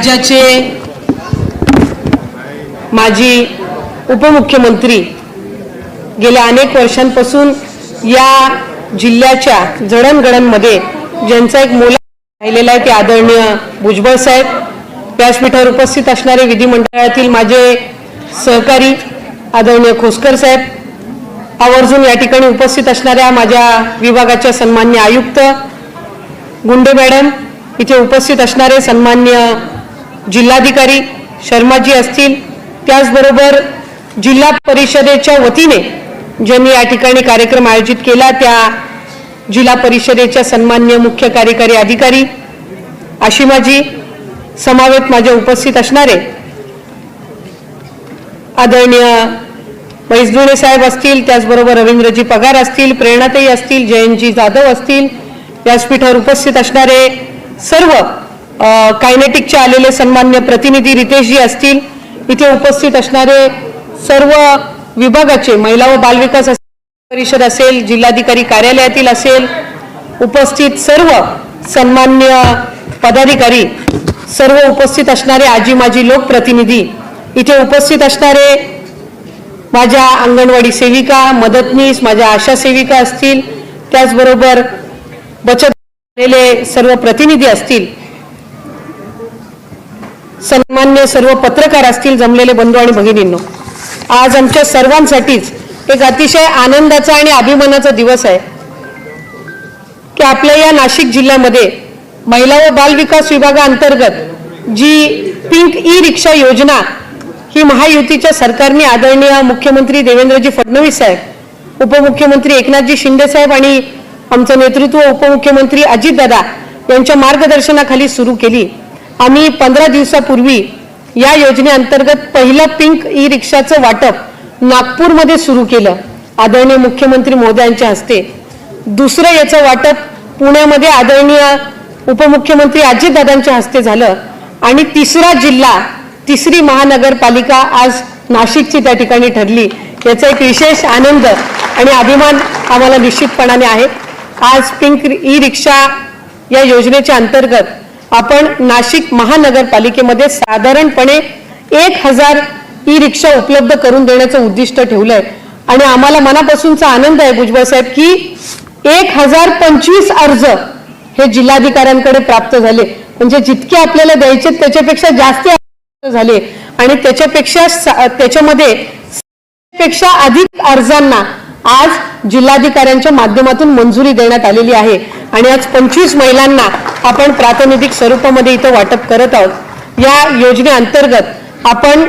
राज्याचे माजी उपमुख्यमंत्री गेल्या अनेक वर्षांपासून या जिल्ह्याच्या जडणघडणमध्ये ज्यांचा एक मोला राहिलेला आहे ते आदरणीय भुजबळ साहेब. व्यासपीठावर उपस्थित असणारे विधिमंडळातील माझे सहकारी आदरणीय खोसकर साहेब. आवर्जून या ठिकाणी उपस्थित असणाऱ्या माझ्या विभागाच्या सन्मान्य आयुक्त गुंडे मॅडम. इथे उपस्थित असणारे सन्मान्य जिल्हाधिकारी शर्माजी असतील. त्याचबरोबर जिल्हा परिषदेच्या वतीने ज्यांनी या ठिकाणी कार्यक्रम आयोजित केला त्या जिल्हा परिषदेच्या सन्मान्य मुख्य कार्यकारी अधिकारी आशिमाजी समावेत माझ्या उपस्थित असणारे आदरणीय मैसदुणे साहेब असतील त्याचबरोबर रवींद्रजी पगार असतील प्रेरणाताई असतील जयंतजी जाधव असतील व्यासपीठावर उपस्थित असणारे सर्व कायनेटिकचे आलेले सन्मान्य प्रतिनिधी रितेशजी असतील इथे उपस्थित असणारे सर्व विभागाचे महिला व बालविकास परिषद असेल जिल्हाधिकारी कार्यालयातील असेल उपस्थित सर्व सन्मान्य पदाधिकारी सर्व उपस्थित असणारे आजी माजी लोकप्रतिनिधी इथे उपस्थित असणारे माझ्या अंगणवाडी सेविका मदतनीस माझ्या आशा सेविका असतील त्याचबरोबर बचत झालेले सर्व प्रतिनिधी असतील सन्मान्य सर्व पत्रकार असतील जमलेले बंधू आणि भगिनींनो. आज आमच्या सर्वांसाठीच एक अतिशय आनंदाचा आणि अभिमानाचा दिवस आहे. की आपल्या या नाशिक जिल्ह्यामध्ये महिला व बालविकास विभागाअंतर्गत जी पिंक ई रिक्षा योजना ही महायुतीच्या सरकारने आदरणीय मुख्यमंत्री देवेंद्रजी फडणवीस साहेब उपमुख्यमंत्री एकनाथजी शिंदे साहेब आणि आमचं नेतृत्व उपमुख्यमंत्री अजितदादा यांच्या मार्गदर्शनाखाली सुरू केली. आम्ही पंधरा दिवसापूर्वी या योजनेअंतर्गत पहिलं पिंक ई रिक्षाचं वाटप नागपूरमध्ये सुरू केलं. आदरणीय मुख्यमंत्री मोदयांच्या हस्ते. दुसरं याचं वाटप पुण्यामध्ये आदरणीय उपमुख्यमंत्री अजितदादांच्या हस्ते झालं. आणि तिसरा जिल्हा तिसरी महानगरपालिका आज नाशिकची त्या ठिकाणी ठरली. याचा एक विशेष आनंद आणि अभिमान आम्हाला निश्चितपणाने आहे. आज पिंक ई रिक्षा या योजनेच्या अंतर्गत आपण नाशिक महानगरपालिकेमध्ये साधारणपणे एक हजार ई रिक्षा उपलब्ध करून देण्याचं उद्दिष्ट ठेवलंय. आणि आम्हाला मनापासूनचा आनंद आहे भुजबळ साहेब की एक हजार पंचवीस अर्ज हे जिल्हाधिकाऱ्यांकडे प्राप्त झाले. म्हणजे जितके आपल्याला द्यायचे त्याच्यापेक्षा जास्त झाले. आणि त्याच्यापेक्षा त्याच्यामध्ये पेक्षा अधिक अर्जांना आज जिल्हाधिकाऱ्यांच्या माध्यमातून मंजुरी देण्यात आलेली आहे. आणि आज पंचवीस महिलांना आपण प्रातिनिधिक स्वरूपामध्ये इथं वाटप करत आहोत. या योजनेअंतर्गत आपण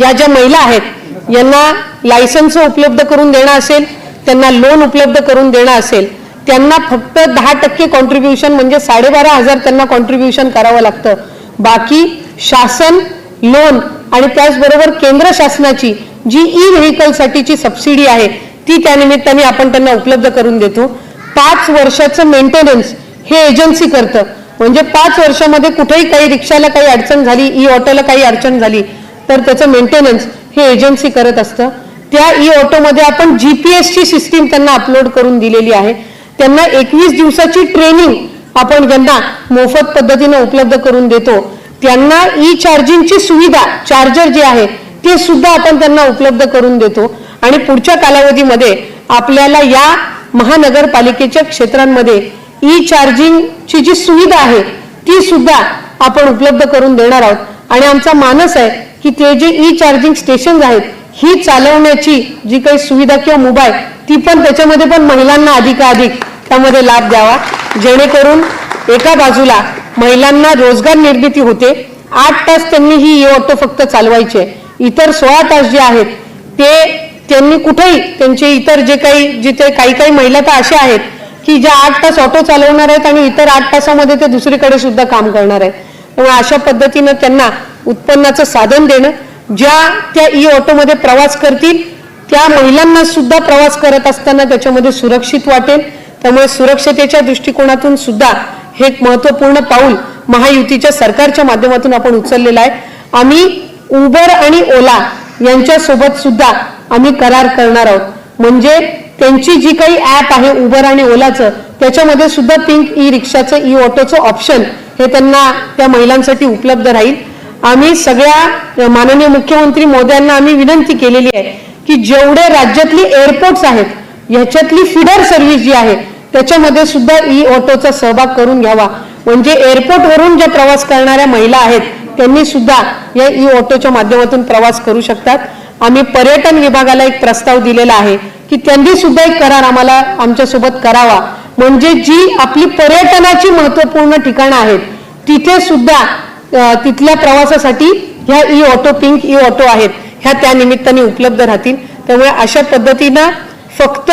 या ज्या महिला आहेत यांना लायसन्स उपलब्ध करून देणं असेल त्यांना लोन उपलब्ध करून देणं असेल त्यांना फक्त दहा टक्के कॉन्ट्रीब्युशन म्हणजे साडेबारा हजार त्यांना कॉन्ट्रीब्युशन करावं लागतं. बाकी शासन लोन आणि त्याचबरोबर केंद्र शासनाची जी ई व्हेकलसाठीची सबसिडी आहे ती त्यानिमित्ताने आपण त्यांना उपलब्ध करून देतो. पाच वर्षाचं मेंटेनन्स हे एजन्सी करतं. म्हणजे पाच वर्षामध्ये कुठेही काही रिक्षाला काही अडचण झाली ई ऑटोला काही अडचण झाली तर त्याचं मेंटेनन्स हे एजन्सी करत असतं. त्या ई ऑटोमध्ये आपण जी पी एसची सिस्टीम त्यांना अपलोड करून दिलेली आहे. त्यांना एकवीस दिवसाची ट्रेनिंग आपण त्यांना मोफत पद्धतीने उपलब्ध करून देतो. त्यांना ई चार्जिंगची सुविधा चार्जर जे आहे ते सुद्धा आपण त्यांना उपलब्ध करून देतो. आणि पुढच्या कालावधीमध्ये आपल्याला या महानगरपालिकेच्या क्षेत्रांमध्ये ई चार्जिंगची जी सुविधा आहे ती सुद्धा आपण उपलब्ध करून देणार आहोत. आणि आमचा मानस आहे की ते जे ई चार्जिंग स्टेशन आहेत ही चालवण्याची जी काही सुविधा किंवा मोबाईल ती पण त्याच्यामध्ये पण महिलांना अधिकाधिक त्यामध्ये लाभ द्यावा. जेणेकरून एका बाजूला महिलांना रोजगार निर्मिती होते. आठ तास त्यांनी ही ई ऑटो फक्त चालवायचे. इतर सोळा तास जे आहेत ते त्यांनी कुठेही त्यांचे इतर जे काही जिथे काही काही महिला तर अशा आहेत की ज्या आठ तास ऑटो चालवणार आहेत आणि इतर आठ तासामध्ये ते दुसरीकडे सुद्धा काम करणार आहेत. त्यामुळे अशा पद्धतीनं त्यांना उत्पन्नाचं साधन देणं ज्या त्या ई ऑटोमध्ये प्रवास करतील त्या महिलांना सुद्धा प्रवास करत असताना त्याच्यामध्ये सुरक्षित वाटेल. त्यामुळे सुरक्षतेच्या दृष्टिकोनातून सुद्धा हे एक महत्त्वपूर्ण पाऊल महायुतीच्या सरकारच्या माध्यमातून आपण उचललेलं आहे. आम्ही उबर आणि ओला यांच्या सोबत सुद्धा आम्ही करार करणार आहोत. म्हणजे त्यांची जी काही ऍप आहे उबर आणि ओलाचं त्याच्यामध्ये सुद्धा पिंक ई रिक्षाचं ई ऑटोचं ऑप्शन हे त्यांना त्या महिलांसाठी उपलब्ध राहील. आम्ही सगळ्या माननीय मुख्यमंत्री मोद्यांना आम्ही विनंती केलेली आहे की जेवढे राज्यातली एअरपोर्ट्स आहेत ह्याच्यातली फिडर सर्व्हिस जी आहे त्याच्यामध्ये सुद्धा ई ऑटोचा सहभाग करून घ्यावा. म्हणजे एअरपोर्टवरून ज्या प्रवास करणाऱ्या महिला आहेत त्यांनी सुद्धा या ई ऑटोच्या माध्यमातून प्रवास करू शकतात. आम्ही पर्यटन विभागाला एक प्रस्ताव दिलेला आहे की त्यांनी सुद्धा एक करार आम्हाला आमच्यासोबत करावा. म्हणजे जी आपली पर्यटनाची महत्त्वपूर्ण ठिकाणं आहेत तिथे सुद्धा तिथल्या प्रवासासाठी ह्या e auto pink e auto आहेत ह्या त्या निमित्ताने उपलब्ध राहतील. त्यामुळे अशा पद्धतीनं फक्त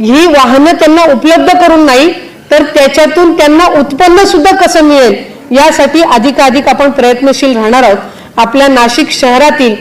ही वाहनं त्यांना उपलब्ध करून नाही तर त्याच्यातून त्यांना उत्पन्न सुद्धा कसं मिळेल? यासाठी अधिकाधिक आपण प्रयत्नशील राहणार आहोत. आपल्या नाशिक शहरातील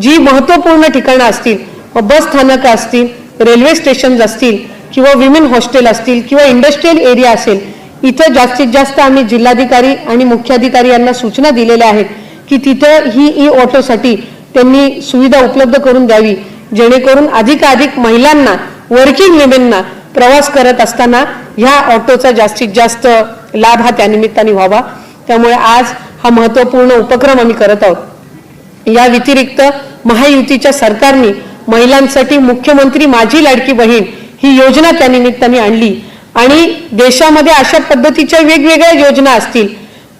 जी महत्त्वपूर्ण ठिकाणं असतील बस स्थानकं असतील रेल्वे स्टेशन असतील किंवा विमेन हॉस्टेल असतील किंवा इंडस्ट्रीयल एरिया असेल इथं जास्तीत जास्त आम्ही जिल्हाधिकारी आणि मुख्याधिकारी यांना सूचना दिलेल्या आहेत की तिथं ही ई ऑटोसाठी त्यांनी सुविधा उपलब्ध करून द्यावी जेणेकरून अधिकाधिक महिलांना वर्किंग विमेनना प्रवास करत असताना ह्या ऑटोचा जास्तीत जास्त लाभ हा त्यानिमित्ताने व्हावा. त्यामुळे आज हा महत्त्वपूर्ण उपक्रम आम्ही करत आहोत. या व्यतिरिक्त महायुतीच्या सरकारने महिलांसाठी मुख्यमंत्री माझी लाडकी बहीण ही योजना त्या निमित्ताने आणली. आणि देशामध्ये अशा पद्धतीच्या वेगवेगळ्या योजना असतील.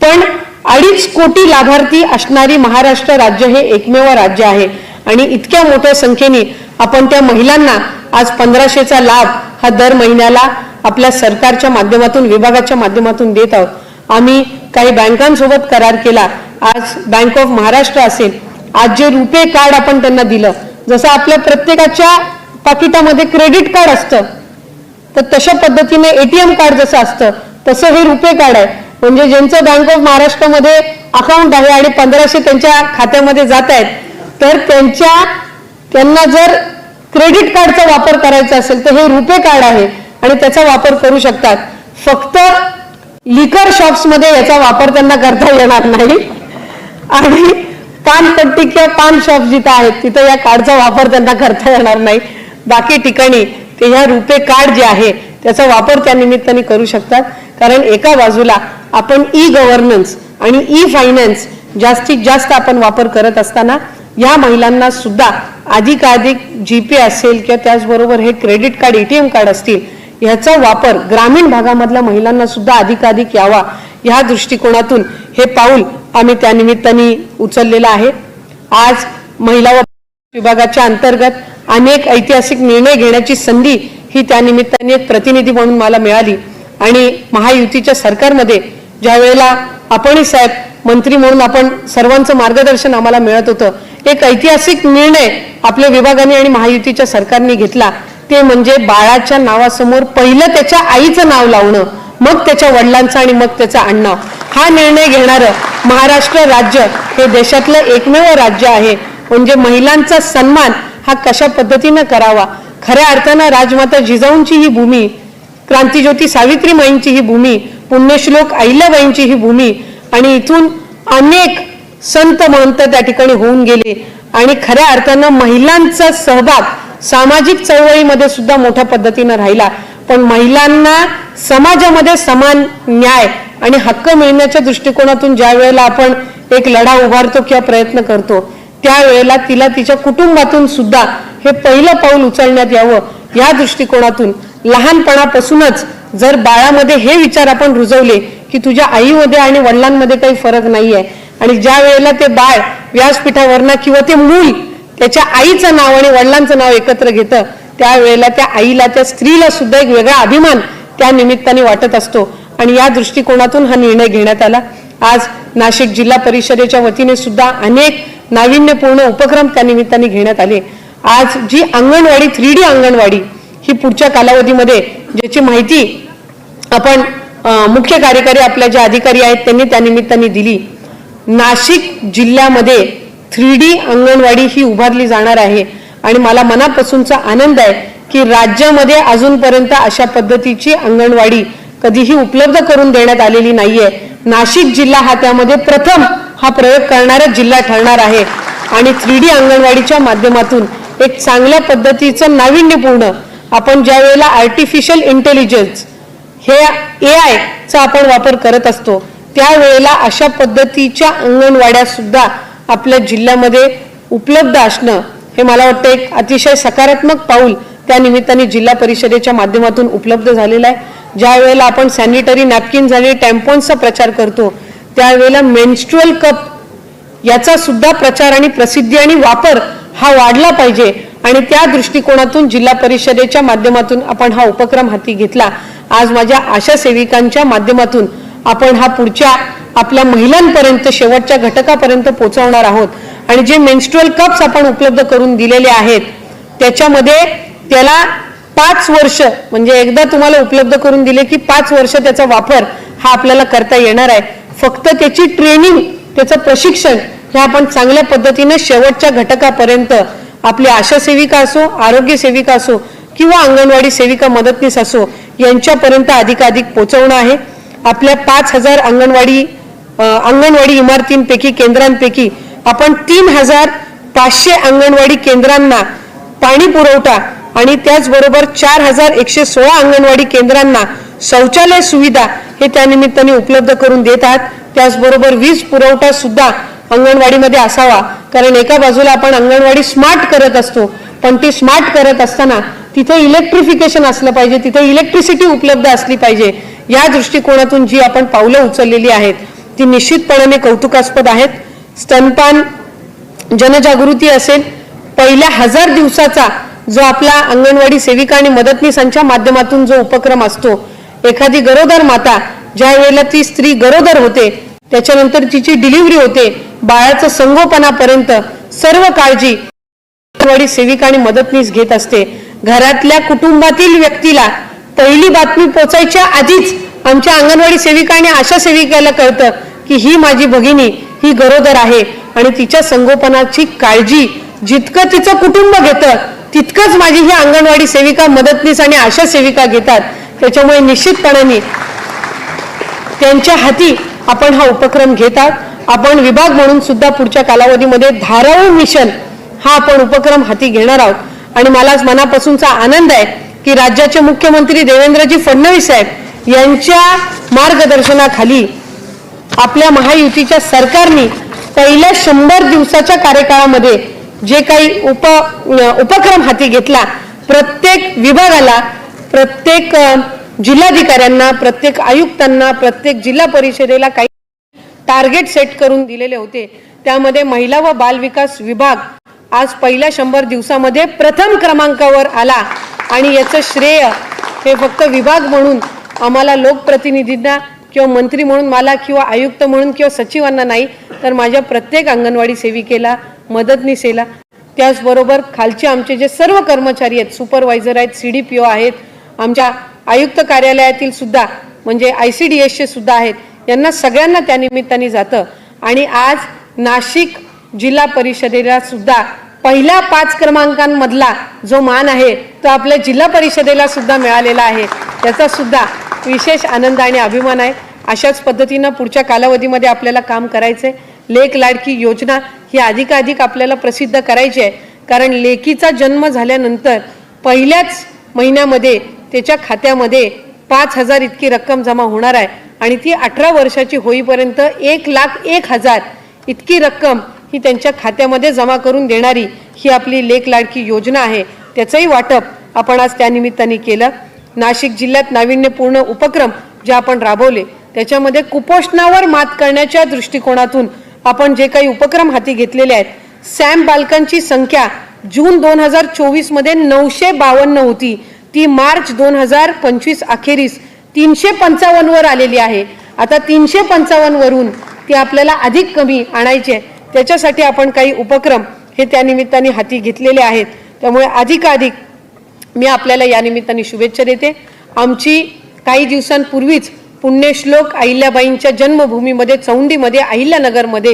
पण अडीच कोटी लाभार्थी असणारी महाराष्ट्र राज्य हे एकमेव राज्य आहे. आणि इतक्या मोठ्या संख्येने आपण त्या महिलांना आज पंधराशेचा लाभ हा दर महिन्याला आपल्या सरकारच्या माध्यमातून विभागाच्या माध्यमातून देत आहोत. आम्ही काही बँकांसोबत करार केला. आज बँक ऑफ महाराष्ट्र असेल. आज जे रुपे कार्ड आपण त्यांना दिलं जसं आपल्या प्रत्येकाच्या पाकिटामध्ये क्रेडिट कार्ड असतं तर तशा पद्धतीने एटीएम कार्ड जसं असतं तसं हे रुपे कार्ड आहे. म्हणजे ज्यांचं बँक ऑफ महाराष्ट्रामध्ये अकाउंट आहे आणि पंधराशे त्यांच्या खात्यामध्ये जात आहेत तर त्यांच्या त्यांना जर क्रेडिट कार्डचा वापर करायचा असेल तर हे रुपे कार्ड आहे आणि त्याचा वापर करू शकतात. फक्त लिकर शॉप्समध्ये याचा वापर त्यांना करता येणार नाही. आणि पानपट्टी किंवा पान शॉप जिथं आहेत तिथं या कार्डचा वापर त्यांना करता येणार नाही. बाकी ठिकाणी ते ह्या रुपे कार्ड जे आहे त्याचा वापर त्या निमित्ताने करू शकतात. कारण एका बाजूला आपण ई गव्हर्नन्स आणि ई फायनान्स जास्तीत जास्त आपण वापर करत असताना या महिलांना सुद्धा अधिकाधिक जी पे असेल किंवा त्याचबरोबर हे क्रेडिट कार्ड एटीएम कार्ड असतील ह्याचा वापर ग्रामीण भागामधल्या महिलांना सुद्धा अधिकाधिक यावा ह्या दृष्टिकोनातून हे पाऊल आम्ही त्या निमित्ताने उचललेलं आहे. आज महिला व विभागाच्या अंतर्गत अनेक ऐतिहासिक निर्णय घेण्याची संधी ही त्या निमित्ताने एक प्रतिनिधी म्हणून मला मिळाली आणि महायुतीच्या सरकारमध्ये ज्या वेळेला आपणही साहेब मंत्री म्हणून आपण सर्वांचं मार्गदर्शन आम्हाला मिळत होतं एक ऐतिहासिक निर्णय आपल्या विभागाने आणि महायुतीच्या सरकारने घेतला. ते म्हणजे बाळाच्या नावासमोर पहिलं त्याच्या आईचं नाव लावणं मग त्याच्या वडिलांचं आणि मग त्याचं आडनाव. हा निर्णय घेणारं महाराष्ट्र राज्य हे देशातलं एकमेव राज्य आहे. म्हणजे महिलांचा सन्मान हा कशा पद्धतीनं करावा? खऱ्या अर्थानं राजमाता जिजाऊंची ही भूमी क्रांतीज्योती सावित्रीमाईंची ही भूमी पुण्यश्लोक अहिल्याबाईंची ही भूमी आणि इथून अनेक संत महंत त्या ठिकाणी होऊन गेले. आणि खऱ्या अर्थानं महिलांचा सहभाग सामाजिक चळवळीमध्ये सुद्धा मोठ्या पद्धतीनं राहिला. पण महिलांना समाजामध्ये समान न्याय आणि हक्क मिळण्याच्या दृष्टिकोनातून ज्या वेळेला आपण एक लढा उभारतो किंवा प्रयत्न करतो त्यावेळेला तिला तिच्या कुटुंबातून सुद्धा हे पहिलं पाऊल उचलण्यात यावं या दृष्टिकोनातून. लहानपणापासूनच जर बाळामध्ये हे विचार आपण रुजवले की तुझ्या आईमध्ये आणि वडिलांमध्ये काही फरक नाहीये आणि ज्या वेळेला ते बाळ व्यासपीठावरनं किंवा ते मूल त्याच्या आईचं नाव आणि वडिलांचं नाव एकत्र घेतं त्यावेळेला त्या आईला त्या स्त्रीला सुद्धा एक वेगळा अभिमान त्या निमित्ताने वाटत असतो. आणि या दृष्टिकोनातून हा निर्णय घेण्यात आला. आज नाशिक जिल्हा परिषदेच्या वतीने सुद्धा अनेक नाविन्यपूर्ण उपक्रम त्या निमित्ताने घेण्यात आले. आज जी अंगणवाडी थ्री डी अंगणवाडी ही पुढच्या कालावधीमध्ये ज्याची माहिती आपण मुख्य कार्यकारी आपल्या जे अधिकारी आहेत त्यांनी त्या निमित्ताने दिली. नाशिक जिल्ह्यामध्ये थ्री डी अंगणवाडी ही उभारली जाणार आहे. आणि मला मनापासूनचा आनंद आहे की राज्यामध्ये अजूनपर्यंत अशा पद्धतीची अंगणवाडी कधीही उपलब्ध करून देण्यात आलेली नाहीये. नाशिक जिल्हा हा त्यामध्ये प्रथम हा प्रयोग करणारा जिल्हा ठरणार आहे. आणि थ्री डी अंगणवाडीच्या माध्यमातून एक चांगल्या पद्धतीचं नाविन्यपूर्ण आपण ज्या वेळेला आर्टिफिशियल इंटेलिजन्स हे ए आयचा आपण वापर करत असतो त्यावेळेला अशा पद्धतीच्या अंगणवाड्या सुद्धा आपल्या जिल्ह्यामध्ये उपलब्ध असणं हे मला वाटतं एक अतिशय सकारात्मक पाऊल त्या निमित्ताने जिल्हा परिषदेच्या माध्यमातून उपलब्ध झालेलं आहे. ज्या वेळेला आपण सॅनिटरी नॅपकिन्स आणि टॅम्पॉन्सचा प्रचार करतो त्यावेळेला मेन्स्ट्रुअल कप याचा सुद्धा प्रचार आणि प्रसिद्धी आणि वापर हा वाढला पाहिजे. आणि त्या दृष्टिकोनातून जिल्हा परिषदेच्या माध्यमातून आपण हा उपक्रम हाती घेतला. आज माझ्या आशा सेविकांच्या माध्यमातून आपण हा पुढच्या आपल्या महिलांपर्यंत शेवटच्या घटकापर्यंत पोहोचवणार आहोत. आणि जे मेन्स्ट्रुअल कप्स आपण उपलब्ध करून दिलेले आहेत त्याच्यामध्ये त्याला पाच वर्ष म्हणजे एकदा तुम्हाला उपलब्ध करून दिले की पाच वर्ष त्याचा वापर हा आपल्याला करता येणार आहे. फक्त त्याची ट्रेनिंग त्याचं प्रशिक्षण हे आपण चांगल्या पद्धतीने शेवटच्या घटकापर्यंत आपली आशा सेविका असो आरोग्य सेविका असो किंवा अंगणवाडी सेविका मदतनीस असो यांच्यापर्यंत अधिकाधिक पोहोचवणं आहे. आपल्या पाच हजार अंगणवाडी अंगणवाडी इमारतींपैकी केंद्रांपैकी आपण तीन हजार पाचशे अंगणवाडी केंद्रांना पाणी पुरवठा आणि त्याचबरोबर चार हजार एकशे सोळा अंगणवाडी केंद्रांना शौचालय सुविधा हे त्यानिमित्ताने उपलब्ध करून देत आहात. त्याचबरोबर वीज पुरवठा सुद्धा अंगणवाडीमध्ये असावा. कारण एका बाजूला आपण अंगणवाडी स्मार्ट करत असतो पण ती स्मार्ट करत असताना तिथे इलेक्ट्रिफिकेशन असलं पाहिजे तिथे इलेक्ट्रिसिटी उपलब्ध असली पाहिजे. या दृष्टिकोनातून जी आपण पावलं उचललेली आहेत ती निश्चितपणाने कौतुकास्पद आहेत. स्तनपान जनजागृती असेल पहिल्या हजार दिवसाचा जो आपला अंगणवाडी सेविका आणि मदतनीसांच्या माध्यमातून जो उपक्रम असतो एखादी गरोदर माता ज्या वेळेला ती स्त्री गरोदर होते त्याच्यानंतर तिची डिलिव्हरी होते बाळाचं संगोपनापर्यंत सर्व काळजी अंगणवाडी सेविका आणि मदतनीस घेत असते. घरातल्या कुटुंबातील व्यक्तीला पहिली बातमी पोचायच्या आधीच आमच्या अंगणवाडी सेविका आणि आशा सेविकाला कळतं की ही माझी भगिनी ही गरोदर आहे आणि तिच्या संगोपनाची काळजी जितकं तिचं कुटुंब घेतं तितकंच माझी ही अंगणवाडी सेविका मदतनीस आणि आशा सेविका घेतात. त्याच्यामुळे निश्चितपणाने त्यांच्या हाती आपण हा उपक्रम घेतात. आपण विभाग म्हणून सुद्धा पुढच्या कालावधीमध्ये धाराऊ मिशन हा आपण उपक्रम हाती घेणार आहोत. आणि मला मनापासूनचा आनंद आहे की राज्याचे मुख्यमंत्री देवेंद्रजी फडणवीस साहेब यांच्या मार्गदर्शनाखाली आपल्या महायुतीच्या सरकारने पहिल्या शंभर दिवसाच्या कार्यकाळामध्ये जे काही उप उपक्रम हाती घेतला प्रत्येक विभागाला प्रत्येक जिल्हाधिकाऱ्यांना प्रत्येक आयुक्तांना प्रत्येक जिल्हा परिषदेला काही टार्गेट सेट करून दिलेले होते. त्यामध्ये महिला व बालविकास विभाग आज पहिल्या शंभर दिवसामध्ये प्रथम क्रमांकावर आला. आणि याचं श्रेय हे फक्त विभाग म्हणून आम्हाला लोकप्रतिनिधींना किंवा मंत्री म्हणून मला किंवा आयुक्त म्हणून किंवा सचिवांना नाही तर माझ्या प्रत्येक अंगणवाडी सेविकेला मदतनीसेला त्याचबरोबर खालचे आमचे जे सर्व कर्मचारी आहेत सुपरवायझर आहेत सी डी पी ओ आहेत आमच्या आयुक्त कार्यालयातील सुद्धा म्हणजे आय सी डी एसचे सुद्धा आहेत यांना सगळ्यांना त्यानिमित्ताने जातं. आणि आज नाशिक जिल्हा परिषदेला सुद्धा पहिल्या पाच क्रमांकांमधला जो मान आहे तो आपल्या जिल्हा परिषदेला सुद्धा मिळालेला आहे. त्याचा सुद्धा विशेष आनंद आणि अभिमान आहे. अशाच पद्धतीनं पुढच्या कालावधीमध्ये आपल्याला काम करायचंय. लेख लाडकी योजना ही अधिकाधिक आपल्याला प्रसिद्ध करायची आहे. कारण लेकीचा जन्म झाल्यानंतर पहिल्याच महिन्यामध्ये त्याच्या खात्यामध्ये पाच हजार इतकी रक्कम जमा होणार आहे. आणि ती अठरा वर्षाची होईपर्यंत एक लाख एक हजार इतकी रक्कम ही त्यांच्या खात्यामध्ये जमा करून देणारी ही आपली लेख लाडकी योजना आहे. त्याचंही वाटप आपण आज त्यानिमित्ताने केलं. नाशिक जिल्ह्यात नाविन्यपूर्ण उपक्रम जे आपण राबवले त्याच्यामध्ये कुपोषणावर मात करण्याच्या दृष्टिकोनातून आपण जे काही उपक्रम हाती घेतलेले आहेत सॅम बालकांची संख्या जून दोन हजार चोवीसमध्ये नऊशे बावन्न होती. ती मार्च दोन हजार पंचवीस अखेरीस तीनशे पंचावन्नवर आलेली आहे. आता तीनशे पंचावन्नवरून ती आपल्याला अधिक कमी आणायची आहे. त्याच्यासाठी आपण काही उपक्रम हे त्यानिमित्ताने हाती घेतलेले आहेत. त्यामुळे अधिकाधिक मी आपल्याला या निमित्ताने शुभेच्छा देते. आमची काही दिवसांपूर्वीच पुण्यश्लोक अहिल्याबाईंच्या जन्मभूमीमध्ये चौंडीमध्ये अहिल्यानगरमध्ये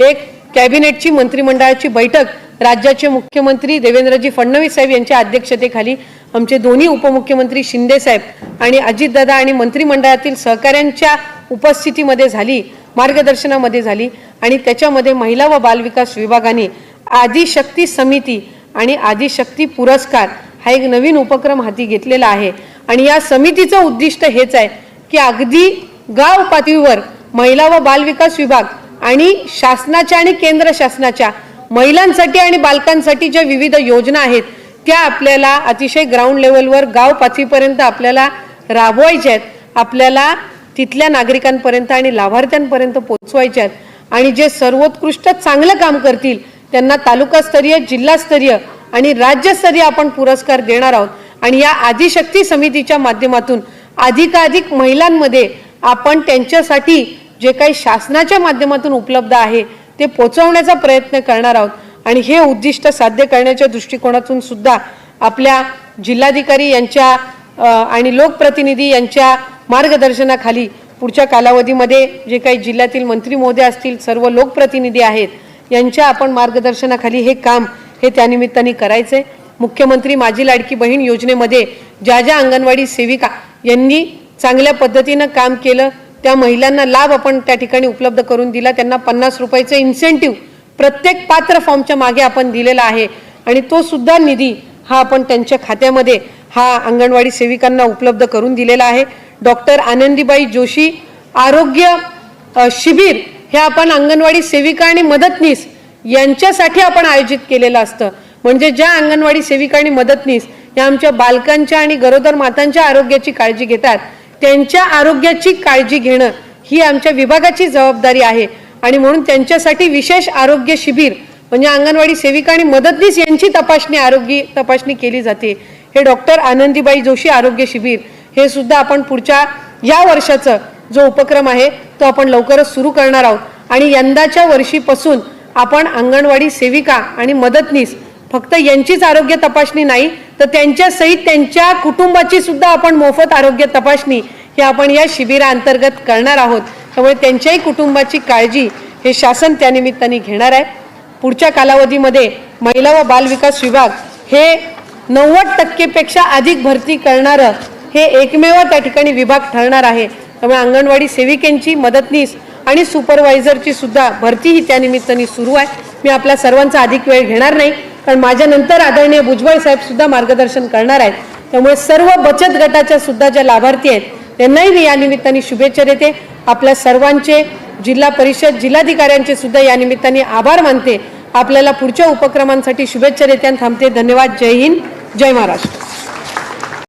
एक कॅबिनेटची मंत्रिमंडळाची बैठक राज्याचे मुख्यमंत्री देवेंद्रजी फडणवीस साहेब यांच्या अध्यक्षतेखाली आमचे दोन्ही उपमुख्यमंत्री शिंदेसाहेब आणि अजितदादा आणि मंत्रिमंडळातील सहकाऱ्यांच्या उपस्थितीमध्ये झाली मार्गदर्शनामध्ये झाली आणि त्याच्यामध्ये महिला व बालविकास विभागाने आदिशक्ती समिती आणि आदिशक्ती पुरस्कार हा एक नवीन उपक्रम हाती घेतलेला आहे. आणि या समितीचं उद्दिष्ट हेच आहे की अगदी गाव पातळीवर महिला व बालविकास विभाग आणि शासनाच्या आणि केंद्र शासनाच्या महिलांसाठी आणि बालकांसाठी ज्या विविध योजना आहेत त्या आपल्याला अतिशय ग्राउंड लेवलवर गाव पातळीपर्यंत आपल्याला राबवायच्या आहेत. आपल्याला तिथल्या नागरिकांपर्यंत आणि लाभार्थ्यांपर्यंत पोचवायच्या आहेत. आणि जे सर्वोत्कृष्ट चांगलं काम करतील त्यांना तालुकास्तरीय जिल्हास्तरीय आणि राज्यस्तरीय आपण पुरस्कार देणार आहोत. आणि या आदिशक्ती समितीच्या माध्यमातून अधिकाधिक महिलांमध्ये आपण त्यांच्यासाठी जे काही शासनाच्या माध्यमातून उपलब्ध आहे ते पोचवण्याचा प्रयत्न करणार आहोत. आणि हे उद्दिष्ट साध्य करण्याच्या दृष्टिकोनातून सुद्धा आपल्या जिल्हाधिकारी यांच्या आणि लोकप्रतिनिधी यांच्या मार्गदर्शनाखाली पुढच्या कालावधीमध्ये जे काही जिल्ह्यातील मंत्री महोदय असतील सर्व लोकप्रतिनिधी आहेत यांच्या आपण मार्गदर्शनाखाली हे काम हे त्यानिमित्ताने करायचे. मुख्यमंत्री माझी लाडकी बहीण योजनेमध्ये ज्या ज्या अंगणवाडी सेविका यांनी चांगल्या पद्धतीनं काम केलं त्या महिलांना लाभ आपण त्या ठिकाणी उपलब्ध करून दिला. त्यांना पन्नास रुपयाचं इन्सेंटिव्ह प्रत्येक पात्र फॉर्मच्या मागे आपण दिलेला आहे. आणि तो सुद्धा निधी हा आपण त्यांच्या खात्यामध्ये हा अंगणवाडी सेविकांना उपलब्ध करून दिलेला आहे. डॉक्टर आनंदीबाई जोशी आरोग्य शिबिर हे आपण अंगणवाडी सेविका आणि मदतनीस यांच्यासाठी आपण आयोजित केलेलं असतं. म्हणजे ज्या अंगणवाडी सेविका आणि मदतनीस या आमच्या बालकांच्या आणि गरोदर मातांच्या आरोग्याची काळजी घेतात त्यांच्या आरोग्याची काळजी घेणं ही आमच्या विभागाची जबाबदारी आहे. आणि म्हणून त्यांच्यासाठी विशेष आरोग्य शिबिर म्हणजे अंगणवाडी सेविका आणि मदतनीस यांची तपासणी आरोग्य तपासणी केली जाते. हे डॉक्टर आनंदीबाई जोशी आरोग्य शिबिर हे सुद्धा आपण पुढच्या या वर्षाचं जो उपक्रम आहे तो आपण लवकरच सुरू करणार आहोत. आणि यंदाच्या वर्षीपासून आपण अंगणवाडी सेविका आणि मदतनीस फक्त यांचीच आरोग्य तपासणी नाही तर त्यांच्यासहित त्यांच्या कुटुंबाची सुद्धा आपण मोफत आरोग्य तपासणी ते आपण या शिबिराअंतर्गत करणार आहोत. त्यामुळे त्यांच्याही कुटुंबाची काळजी हे शासन त्यानिमित्ताने घेणार आहे. पुढच्या कालावधीमध्ये महिला व बालविकास विभाग हे नव्वद टक्केपेक्षा अधिक भरती करणारं हे एकमेव त्या ठिकाणी विभाग ठरणार आहे. त्यामुळे अंगणवाडी सेविकेंची मदतनीस आणि सुपरवायझरची सुद्धा भरती ही त्यानिमित्ताने सुरू आहे. मी आपल्या सर्वांचा अधिक वेळ घेणार नाही कारण माझ्यानंतर आदरणीय भुजबळ साहेब सुद्धा मार्गदर्शन करणार आहेत. त्यामुळे सर्व बचत गटाच्या सुद्धा ज्या लाभार्थी आहेत त्यांनाही मी या निमित्ताने शुभेच्छा देते. आपल्या सर्वांचे जिल्हा परिषद जिल्हाधिकाऱ्यांचे सुद्धा या निमित्ताने आभार मानते. आपल्याला पुढच्या उपक्रमांसाठी शुभेच्छा देते आणि थांबते. धन्यवाद. जय हिंद. जय महाराष्ट्र.